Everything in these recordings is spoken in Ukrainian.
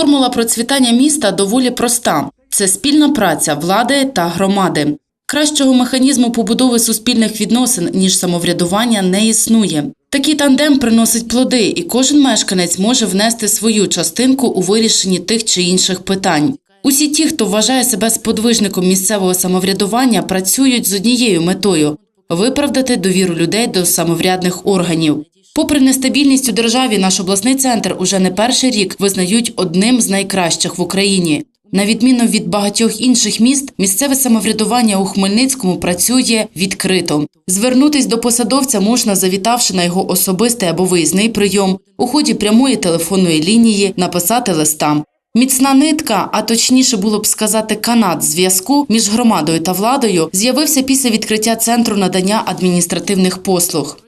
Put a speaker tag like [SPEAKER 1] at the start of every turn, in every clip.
[SPEAKER 1] Формула процвітання міста доволі проста: це спільна праця влади та громади. Кращого механізму побудови суспільних відносин ніж самоврядування не існує. Такий тандем приносить плоди, і кожен мешканець може внести свою частинку у вирішенні тих чи інших питань. Усі ті, хто вважає себе сподвижником місцевого самоврядування, працюють з однією метою виправдати довіру людей до самоврядних органів. Попри нестабільність у державі, наш обласний центр уже не перший рік визнають одним з найкращих в Україні. На відміну від багатьох інших міст, місцеве самоврядування у Хмельницькому працює відкрито. Звернутись до посадовця можна, завітавши на його особистий або виїзний прийом, у ході прямої телефонної лінії, написати листа. Міцна нитка, а точніше було б сказати канат зв'язку між громадою та владою, з'явився після відкриття центру надання адміністративних послуг.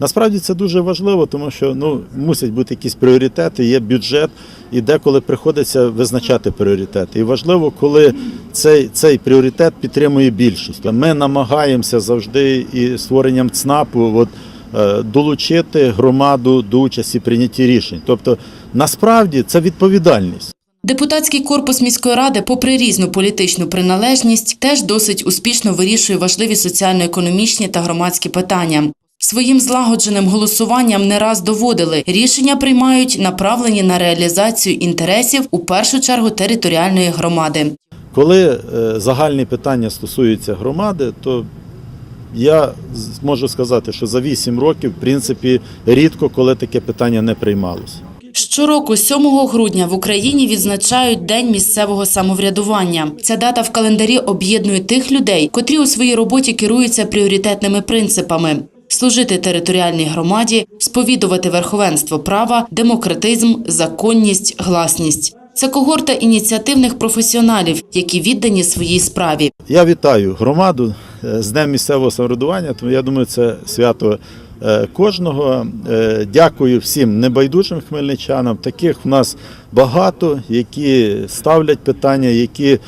[SPEAKER 2] Насправді це дуже важливо, тому що ну мусять бути якісь пріоритети, є бюджет, і деколи приходиться визначати пріоритети. І важливо, коли цей, цей пріоритет підтримує більшість. Ми намагаємося завжди і створенням ЦНАПу от, е, долучити громаду до участі в рішень. Тобто, насправді це відповідальність.
[SPEAKER 1] Депутатський корпус міської ради, попри різну політичну приналежність, теж досить успішно вирішує важливі соціально-економічні та громадські питання. Своїм злагодженим голосуванням не раз доводили рішення приймають направлені на реалізацію інтересів у першу чергу територіальної громади.
[SPEAKER 2] Коли е, загальні питання стосуються громади, то я можу сказати, що за 8 років, в принципі, рідко коли таке питання не приймалося.
[SPEAKER 1] Щороку, 7 грудня, в Україні відзначають День місцевого самоврядування. Ця дата в календарі об'єднує тих людей, котрі у своїй роботі керуються пріоритетними принципами. Служити територіальній громаді, сповідувати верховенство права, демократизм, законність, гласність. Це когорта ініціативних професіоналів, які віддані своїй справі.
[SPEAKER 2] Я вітаю громаду е, з Днем місцевого самоврядування, тому я думаю, це свято е, кожного. Е, Дякую всім небайдужим хмельничанам. Таких в нас багато, які ставлять питання, які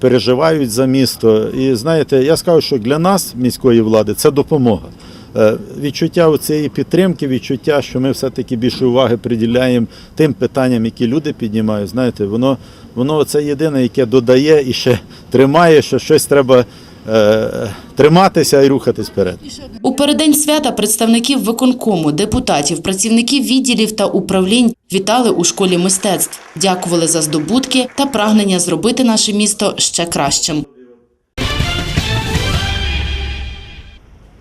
[SPEAKER 2] переживають за місто. І знаєте, я скажу, що для нас, міської влади, це допомога. Е, Відчуття цієї підтримки, відчуття, що ми все-таки більше уваги приділяємо тим питанням, які люди піднімають. Знаєте, воно, воно це єдине, яке додає і ще тримає, що щось треба е, триматися і рухатись вперед.
[SPEAKER 1] У переддень свята представників виконкому, депутатів, працівників відділів та управлінь вітали у школі мистецтв, дякували за здобутки та прагнення зробити наше місто ще кращим.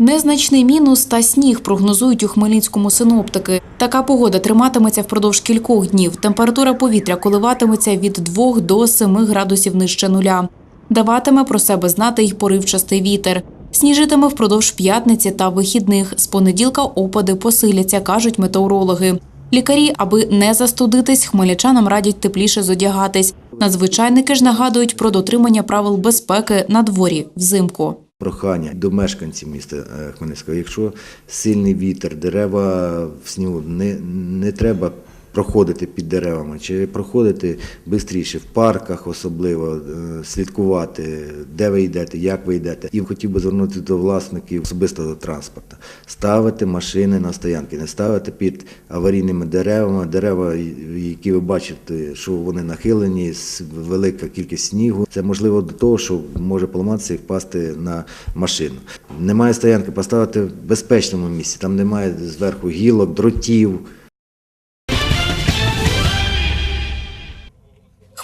[SPEAKER 3] Незначний мінус та сніг прогнозують у Хмельницькому синоптики. Така погода триматиметься впродовж кількох днів. Температура повітря коливатиметься від 2 до 7 градусів нижче нуля. Даватиме про себе знати й поривчастий вітер. Сніжитиме впродовж п'ятниці та вихідних. З понеділка опади посиляться, кажуть метеорологи. Лікарі, аби не застудитись, хмельничанам радять тепліше зодягатись. Надзвичайники ж нагадують про дотримання правил безпеки на дворі взимку.
[SPEAKER 4] Прохання до мешканців міста е, Хмельницького. Якщо сильний вітер, дерева в снігу, не, не треба проходити під деревами чи проходити швидше в парках, особливо е, слідкувати, де ви йдете, як ви йдете. І хотів би звернутися до власників особистого транспорту. Ставити машини на стоянки, не ставити під аварійними деревами, дерева, які ви бачите, що вони нахилені, велика кількість снігу. Це можливо до того, що може поламатися і впасти на машину. Немає стоянки, поставити в безпечному місці, там немає зверху гілок, дротів.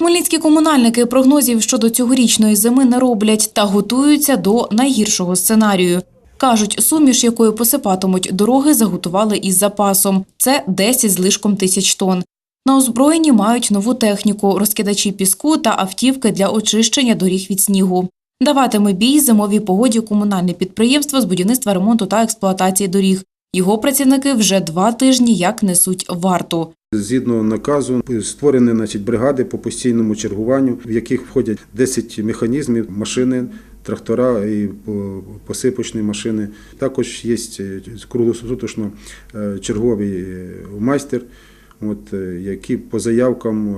[SPEAKER 3] Хмельницькі комунальники прогнозів щодо цьогорічної зими не роблять та готуються до найгіршого сценарію. Кажуть, суміш, якою посипатимуть дороги, заготували із запасом. Це 10 з лишком тисяч тонн. На озброєнні мають нову техніку, розкидачі піску та автівки для очищення доріг від снігу. Даватиме бій зимовій погоді комунальне підприємство з будівництва ремонту та експлуатації доріг. Його працівники вже два тижні як несуть варту.
[SPEAKER 5] Згідно наказу створені значить, бригади по постійному чергуванню, в яких входять 10 механізмів, машини, трактора і по- посипочні машини. Також є е, круглосуточно е, черговий е, майстер, от, який по заявкам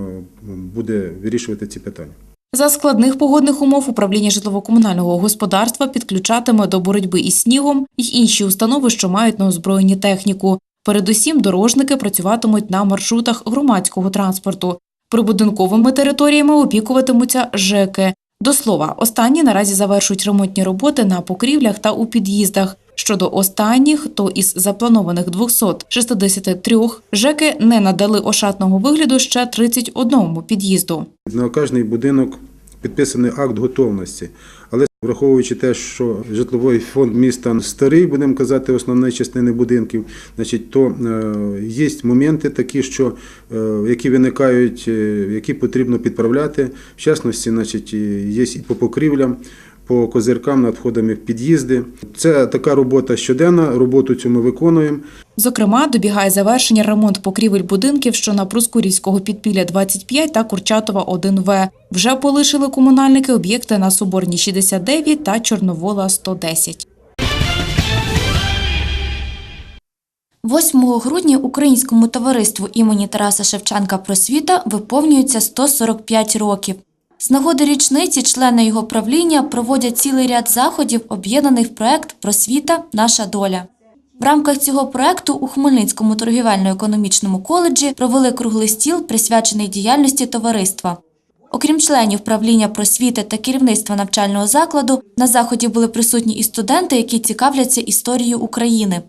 [SPEAKER 5] буде вирішувати ці питання.
[SPEAKER 3] За складних погодних умов управління житлово-комунального господарства підключатиме до боротьби із снігом й інші установи, що мають на озброєнні техніку. Передусім, дорожники працюватимуть на маршрутах громадського транспорту. Прибудинковими територіями опікуватимуться ЖЕКи. До слова, останні наразі завершують ремонтні роботи на покрівлях та у під'їздах. Щодо останніх, то із запланованих 263 ЖЕКи не надали ошатного вигляду ще 31 під'їзду.
[SPEAKER 5] На кожний будинок підписаний акт готовності. Але враховуючи те, що житловий фонд міста старий, будемо казати, основної частини будинків, значить, то е, є моменти такі, що, е, які виникають, е, які потрібно підправляти. В частності, значить, є і по покрівлям. По козиркам над входами в під'їзди. Це така робота щоденна, роботу цю ми виконуємо.
[SPEAKER 3] Зокрема, добігає завершення ремонт покрівель будинків, що на Проскурівського підпілля 25 та Курчатова 1В. Вже полишили комунальники об'єкти на Соборній 69 та Чорновола 110.
[SPEAKER 6] 8 грудня Українському товариству імені Тараса Шевченка Просвіта виповнюється 145 років. З нагоди річниці члени його правління проводять цілий ряд заходів, об'єднаних в проект Просвіта Наша доля. В рамках цього проекту у Хмельницькому торгівельно-економічному коледжі провели круглий стіл, присвячений діяльності товариства. Окрім членів правління просвіти та керівництва навчального закладу, на заході були присутні і студенти, які цікавляться історією України.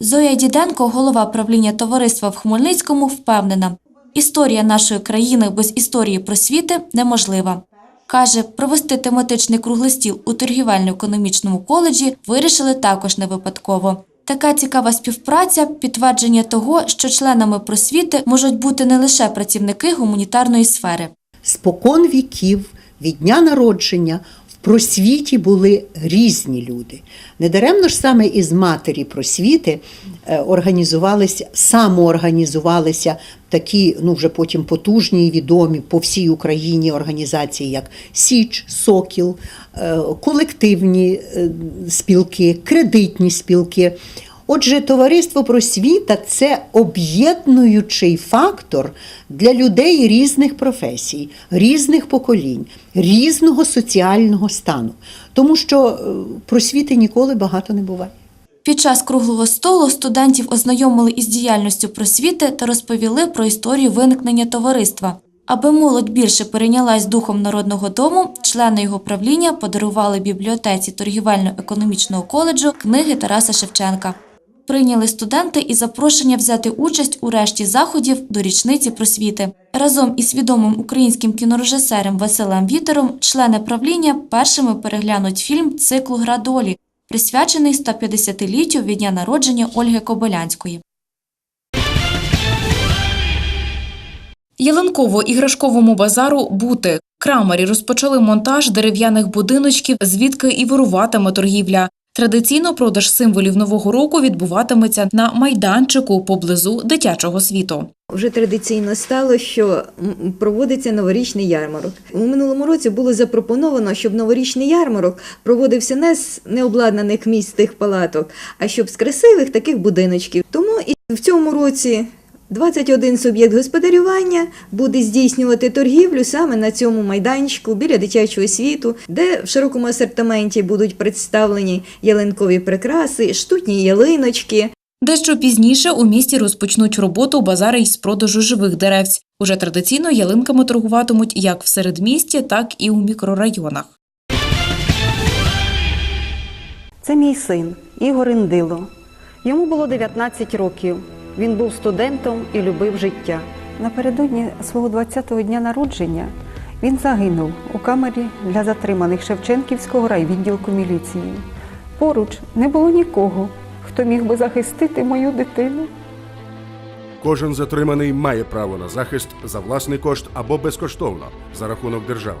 [SPEAKER 6] Зоя Діденко, голова правління товариства в Хмельницькому, впевнена, історія нашої країни без історії просвіти неможлива. Каже, провести тематичний круглий стіл у торгівельно-економічному коледжі вирішили також не випадково. Така цікава співпраця підтвердження того, що членами просвіти можуть бути не лише працівники гуманітарної сфери.
[SPEAKER 7] спокон віків, від дня народження, просвіті були різні люди. Недаремно ж саме із матері просвіти е, організувалися, самоорганізувалися такі, ну вже потім потужні і відомі по всій Україні організації, як Січ, Сокіл, е, колективні е, спілки, кредитні спілки. Отже, товариство просвіта це об'єднуючий фактор для людей різних професій, різних поколінь, різного соціального стану. Тому що е, просвіти ніколи багато не буває.
[SPEAKER 6] Під час круглого столу студентів ознайомили із діяльністю просвіти та розповіли про історію виникнення товариства. Аби молодь більше перейнялась духом народного дому, члени його правління подарували бібліотеці торгівельно-економічного коледжу книги Тараса Шевченка. Прийняли студенти і запрошення взяти участь у решті заходів до річниці просвіти. Разом із відомим українським кінорежисером Василем Вітером члени правління першими переглянуть фільм циклу Гра долі, присвячений 150-літтю від дня народження Ольги Кобилянської.
[SPEAKER 3] Ялинково-іграшковому базару бути. Крамарі розпочали монтаж дерев'яних будиночків, звідки і вируватиме торгівля. Традиційно продаж символів нового року відбуватиметься на майданчику поблизу дитячого світу.
[SPEAKER 8] Вже традиційно стало, що проводиться новорічний ярмарок. У минулому році було запропоновано, щоб новорічний ярмарок проводився не з необладнаних місць тих палаток, а щоб з красивих таких будиночків. Тому і в цьому році 21 суб'єкт господарювання буде здійснювати торгівлю саме на цьому майданчику біля дитячого світу, де в широкому асортименті будуть представлені ялинкові прикраси, штутні ялиночки.
[SPEAKER 3] Дещо пізніше у місті розпочнуть роботу базари із продажу живих деревць. Уже традиційно ялинками торгуватимуть як в середмісті, так і у мікрорайонах.
[SPEAKER 9] Це мій син Ігор Індило. Йому було 19 років. Він був студентом і любив життя. Напередодні свого 20-го дня народження він загинув у камері для затриманих Шевченківського райвідділку міліції. Поруч не було нікого, хто міг би захистити мою дитину.
[SPEAKER 10] Кожен затриманий має право на захист за власний кошт або безкоштовно за рахунок держави.